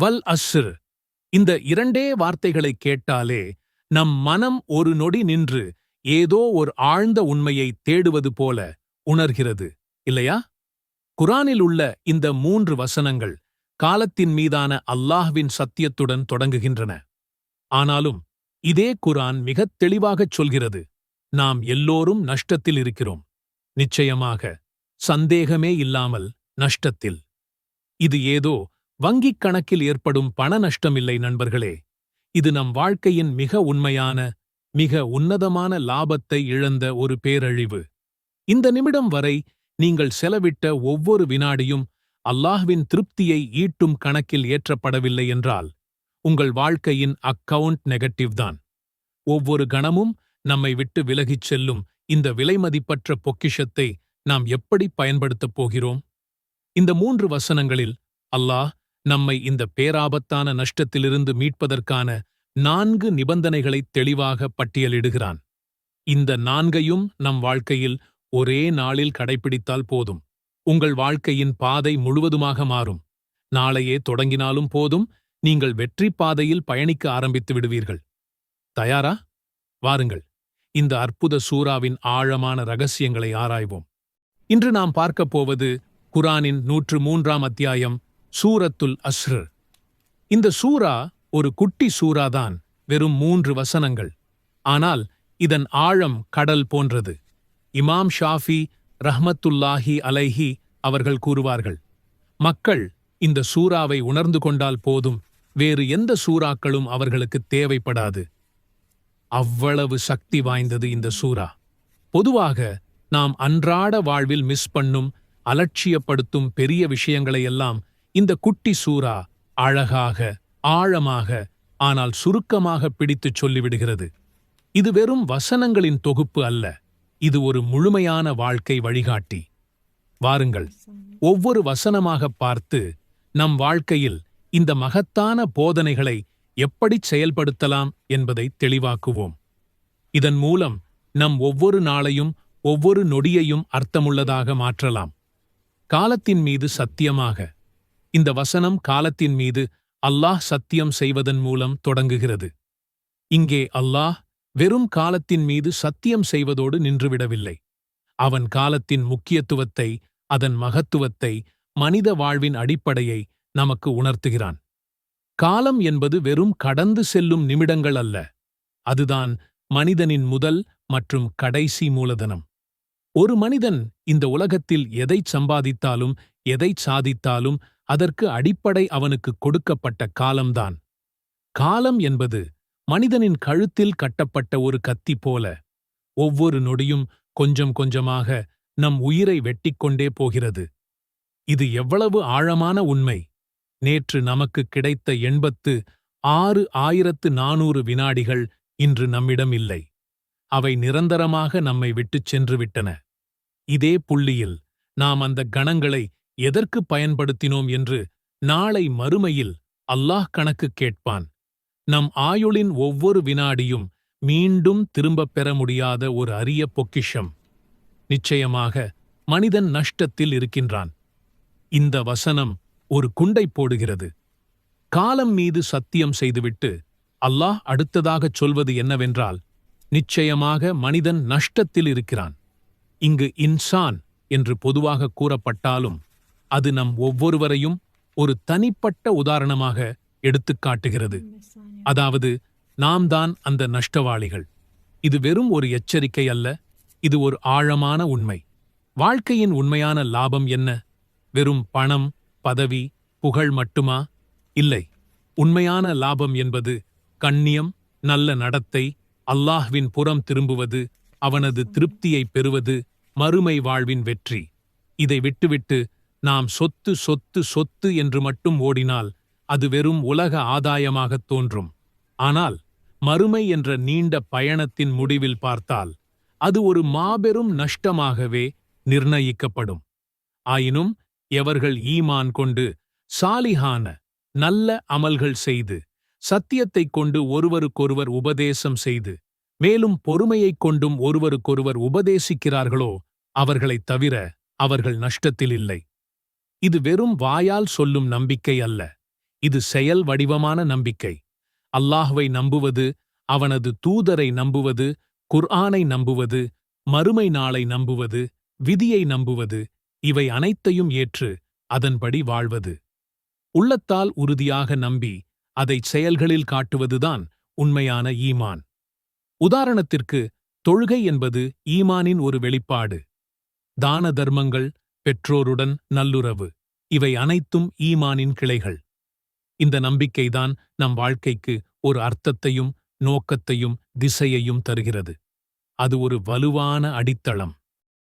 வல் அஸ்ர் இந்த இரண்டே வார்த்தைகளை கேட்டாலே நம் மனம் ஒரு நொடி நின்று ஏதோ ஒரு ஆழ்ந்த உண்மையை தேடுவது போல உணர்கிறது இல்லையா? குரானில் உள்ள இந்த மூன்று வசனங்கள் காலத்தின் மீதான அல்லாஹ்வின் சத்தியத்துடன் தொடங்குகின்றன. ஆனாலும் இதே குரான் மிகத் தெளிவாகச் சொல்கிறது நாம் எல்லோரும் நஷ்டத்தில் இருக்கிறோம். நிச்சயமாக சந்தேகமே இல்லாமல் நஷ்டத்தில். இது ஏதோ வங்கிக் கணக்கில் ஏற்படும் பண நஷ்டமில்லை நண்பர்களே. இது நம் வாழ்க்கையின் மிக உண்மையான மிக உன்னதமான லாபத்தை இழந்த ஒரு பேரழிவு. இந்த நிமிடம் வரை நீங்கள் செலவிட்ட ஒவ்வொரு வினாடியும் அல்லாஹ்வின் திருப்தியை ஈட்டும் கணக்கில் ஏற்றப்படவில்லை என்றால் உங்கள் வாழ்க்கையின் அக்கவுண்ட் நெகட்டிவ் தான். ஒவ்வொரு கணமும் நம்மை விட்டு விலகிச் செல்லும் இந்த விலைமதிப்பற்ற பொக்கிஷத்தை நாம் எப்படி பயன்படுத்தப் போகிறோம்? இந்த மூன்று வசனங்களில் அல்லாஹ் நம்மை இந்த பேராபத்தான நஷ்டத்திலிருந்து மீட்பதற்கான நான்கு நிபந்தனைகளை தெளிவாக பட்டியலிடுகிறான். இந்த நான்கையும் நம் வாழ்க்கையில் ஒரே நாளில் கடைபிடித்தால் போதும். உங்கள் வாழ்க்கையின் பாதை முழுவதுமாக மாறும். நாளையே தொடங்கினாலும் போதும். நீங்கள் வெற்றி பாதையில் பயணிக்க ஆரம்பித்து விடுவீர்கள். தயாரா? வாருங்கள். இந்த அற்புத சூறாவின் ஆழமான ரகசியங்களை ஆராய்வோம். இன்று நாம் பார்க்கப் போவது குரானின் நூற்று மூன்றாம் அத்தியாயம் சூரத்துல் அஸ்ரு. இந்த சூரா ஒரு குட்டி சூறாதான் வெறும் மூன்று வசனங்கள். ஆனால் இதன் ஆழம் கடல் போன்றது. இமாம் ஷாஃபி ரஹ்மத்துல்லாஹி அலைஹி அவர்கள் கூறுவார்கள் மக்கள் இந்த சூறாவை உணர்ந்து கொண்டால் போதும் வேறு எந்த சூறாக்களும் அவர்களுக்கு தேவைப்படாது. அவ்வளவு சக்தி வாய்ந்தது இந்த சூறா. பொதுவாக நாம் அன்றாட வாழ்வில் மிஸ் பண்ணும் அலட்சியப்படுத்தும் பெரிய விஷயங்களையெல்லாம் இந்த குட்டி சூறா அழகாக ஆழமாக ஆனால் சுருக்கமாக பிடித்துச் சொல்லிவிடுகிறது. இது வெறும் வசனங்களின் தொகுப்பு அல்ல. இது ஒரு முழுமையான வாழ்க்கை வழிகாட்டி. வாருங்கள் ஒவ்வொரு வசனமாக பார்த்து நம் வாழ்க்கையில் இந்த மகத்தான போதனைகளை எப்படிச் செயல்படுத்தலாம் என்பதை தெளிவாக்குவோம். இதன் மூலம் நம் ஒவ்வொரு நாளையும் ஒவ்வொரு நொடியையும் அர்த்தமுள்ளதாக மாற்றலாம். காலத்தின் மீது சத்தியமாக இந்த வசனம் காலத்தின் மீது அல்லாஹ் சத்தியம் செய்வதன் மூலம் தொடங்குகிறது. இங்கே அல்லாஹ் வெறும் காலத்தின் மீது சத்தியம் செய்வதோடு நின்றுவிடவில்லை. அவன் காலத்தின் முக்கியத்துவத்தை அதன் மகத்துவத்தை மனித வாழ்வின் அடிப்படையை நமக்கு உணர்த்துகிறான். காலம் என்பது வெறும் கடந்து செல்லும் நிமிடங்கள் அல்ல. அதுதான் மனிதனின் முதல் மற்றும் கடைசி மூலதனம். ஒரு மனிதன் இந்த உலகத்தில் எதைச் சம்பாதித்தாலும் எதைச் சாதித்தாலும் அதற்கு அடிப்படை அவனுக்கு கொடுக்கப்பட்ட காலம்தான். காலம் என்பது மனிதனின் கழுத்தில் கட்டப்பட்ட ஒரு கத்தி போல ஒவ்வொரு நொடியும் கொஞ்சம் கொஞ்சமாக நம் உயிரை வெட்டிக்கொண்டே போகிறது. இது எவ்வளவு ஆழமான உண்மை! நேற்று நமக்கு கிடைத்த எண்பத்து ஆறு ஆயிரத்து நானூறு வினாடிகள் இன்று நம்மிடம் இல்லை. அவை நிரந்தரமாக நம்மை விட்டுச் சென்று விட்டன. இதே புள்ளியில் நாம் அந்த கணங்களை எதற்கு பயன்படுத்தினோம் என்று நாளை மறுமையில் அல்லாஹ் கணக்கு கேட்பான். நம் ஆயுளின் ஒவ்வொரு வினாடியும் மீண்டும் திரும்பப் பெற முடியாத ஒரு அரிய பொக்கிஷம். நிச்சயமாக மனிதன் நஷ்டத்தில் இருக்கின்றான். இந்த வசனம் ஒரு குண்டை போடுகிறது. காலம் மீது சத்தியம் செய்துவிட்டு அல்லாஹ் அடுத்ததாகச் சொல்வது என்னவென்றால் நிச்சயமாக மனிதன் நஷ்டத்தில் இருக்கிறான். இங்கு இன்சான் என்று பொதுவாக கூறப்பட்டாலும் அது நம் ஒவ்வொருவரையும் ஒரு தனிப்பட்ட உதாரணமாக எடுத்துக் காட்டுகிறது. அதாவது நாம் தான் அந்த நஷ்டவாளிகள். இது வெறும் ஒரு எச்சரிக்கை அல்ல இது ஒரு ஆழமான உண்மை. வாழ்க்கையின் உண்மையான லாபம் என்ன? வெறும் பணம் பதவி புகழ் மட்டுமா? இல்லை. உண்மையான லாபம் என்பது கண்ணியம் நல்ல நடத்தை அல்லாஹ்வின் புறம் திரும்புவது அவனது திருப்தியை பெறுவது மறுமை வாழ்வின் வெற்றி. இதை விட்டுவிட்டு நாம் சொத்து சொத்து சொத்து என்று மட்டும் ஓடினால் அது வெறும் உலக ஆதாயமாகத் தோன்றும். ஆனால் மறுமை என்ற நீண்ட பயணத்தின் முடிவில் பார்த்தால் அது ஒரு மாபெரும் நஷ்டமாகவே நிர்ணயிக்கப்படும். ஆயினும் எவர்கள் ஈமான் கொண்டு சாலிஹான நல்ல அமல்கள் செய்து சத்தியத்தைக் கொண்டு ஒருவருக்கொருவர் உபதேசம் செய்து மேலும் பொறுமையைக் கொண்டும் ஒருவருக்கொருவர் உபதேசிக்கிறார்களோ அவர்களைத் தவிர அவர்கள் நஷ்டத்தில் இல்லை. இது வெறும் வாயால் சொல்லும் நம்பிக்கை அல்ல. இது செயல் வடிவமான நம்பிக்கை. அல்லாஹ்வை நம்புவது அவனது தூதரை நம்புவது குர்ஆனை நம்புவது மறுமை நாளை நம்புவது விதியை நம்புவது இவை அனைத்தையும் ஏற்று அதன்படி வாழ்வது. உள்ளத்தால் உறுதியாக நம்பி அதை செயல்களில் காட்டுவதுதான் உண்மையான ஈமான். உதாரணத்திற்கு தொழுகை என்பது ஈமானின் ஒரு வெளிப்பாடு. தான தர்மங்கள் பெற்றோருடன் நல்லுறவு. இவை அனைத்தும் ஈமானின் கிளைகள். இந்த நம்பிக்கைதான் நம் வாழ்க்கைக்கு ஒரு அர்த்தத்தையும் நோக்கத்தையும் திசையையும் தருகிறது. அது ஒரு வலுவான அடித்தளம்.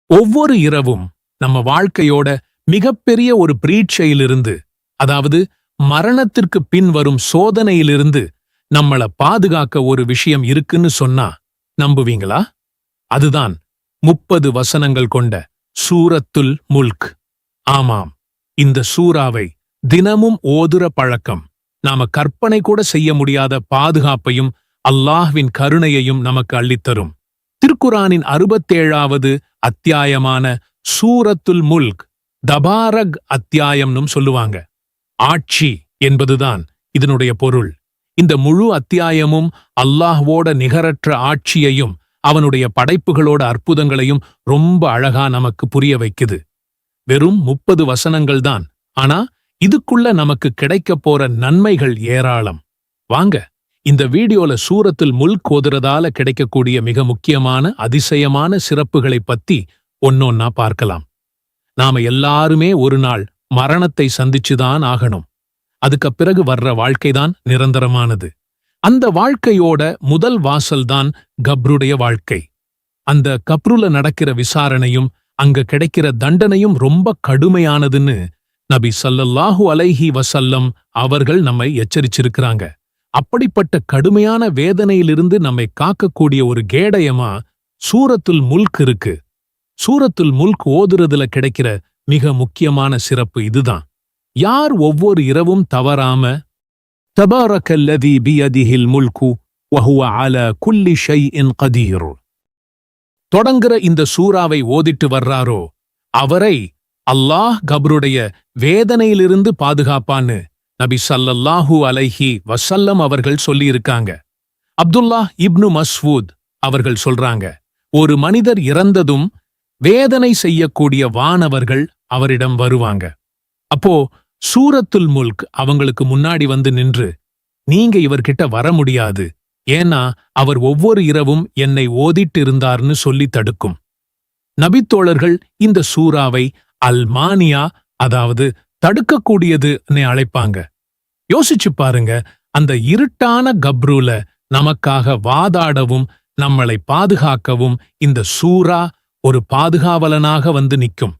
ஒவ்வொரு இரவும் நம்ம வாழ்க்கையோட மிகப்பெரிய ஒரு பிரீட்சையிலிருந்து அதாவது மரணத்திற்கு பின் வரும் சோதனையிலிருந்து நம்மள பாதுகாக்க ஒரு விஷயம் இருக்குன்னு சொன்னா நம்புவீங்களா? அதுதான் முப்பது வசனங்கள் கொண்ட சூரத்துல் முல்க். ஆமாம் இந்த சூறாவை தினமும் ஓதுற பழக்கம். நாம கற்பனை கூட செய்ய முடியாத பாதுகாப்பையும் அல்லாஹ்வின் கருணையையும் நமக்கு அள்ளித்தரும். திருக்குரானின் அறுபத்தேழாவது அத்தியாயமான சூரத்துல் முல்க் தபாரக் அத்தியாயம்னும் சொல்லுவாங்க. ஆட்சி என்பதுதான் இதனுடைய பொருள். இந்த முழு அத்தியாயமும் அல்லாஹ்வோட நிகரற்ற ஆட்சியையும் அவனுடைய படைப்புகளோட அற்புதங்களையும் ரொம்ப அழகா நமக்கு புரிய வைக்குது. வெறும் முப்பது வசனங்கள் தான். ஆனா இதுக்குள்ள நமக்கு கிடைக்கப் போற நன்மைகள் ஏராளம். வாங்க இந்த வீடியோல சூரத்தில் முல் கோதுறதால கிடைக்கக்கூடிய மிக முக்கியமான அதிசயமான சிறப்புகளைப் பத்தி ஒன்னொன்னா பார்க்கலாம். நாம எல்லாருமே ஒரு நாள் மரணத்தை சந்திச்சுதான் ஆகணும். அதுக்கு பிறகு வர்ற வாழ்க்கைதான் நிரந்தரமானது. அந்த வாழ்க்கையோட முதல் வாசல்தான் கப்ருடைய வாழ்க்கை. அந்த கப்ருல நடக்கிற விசாரணையும் அங்க கிடைக்கிற தண்டனையும் ரொம்ப கடுமையானதுன்னு நபி சல்லல்லாஹு அலைஹி வசல்லம் அவர்கள் நம்மை எச்சரிச்சிருக்கிறாங்க. அப்படிப்பட்ட கடுமையான வேதனையிலிருந்து நம்மை காக்கக்கூடிய ஒரு கேடயமா சூரத்துல் முல்க் இருக்கு. சூரத்துல் முல்க் ஓதுறதுல கிடைக்கிற மிக முக்கியமான சிறப்பு இதுதான். யார் ஒவ்வொரு இரவும் தவறாம تبارك الذي بيده الملك وهو على كل شيء قدير. தொடங்குற இந்த சூறாவை ஓதிட்டு வர்றாரோ? அவரை அல்லாஹ் கபருடைய வேதனையிலிருந்து பாதுகாப்பான்னு நபி சல்லல்லாஹு அலைஹி வசல்லம் அவர்கள் சொல்லியிருக்காங்க. அப்துல்லாஹ் இப்னு மஸ்வூத் அவர்கள் சொல்றாங்க ஒரு மனிதர் இறந்ததும் வேதனை செய்யக்கூடிய வானவர்கள் அவரிடம் வருவாங்க. அப்போ சூரத்துல் முல்க் அவங்களுக்கு முன்னாடி வந்து நின்று நீங்க இவர்கிட்ட வர முடியாது ஏன்னா அவர் ஒவ்வொரு இரவும் என்னை ஓதிட்டு இருந்தார்னு சொல்லி தடுக்கும். நபித்தோழர்கள் இந்த சூறாவை அல்மானியா அதாவது தடுக்கக்கூடியதுன்னு அழைப்பாங்க. யோசிச்சு பாருங்க அந்த இருட்டான கப்ரூல நமக்காக வாதாடவும் நம்மளை பாதுகாக்கவும் இந்த சூரா ஒரு பாதுகாவலனாக வந்து நிற்கும்.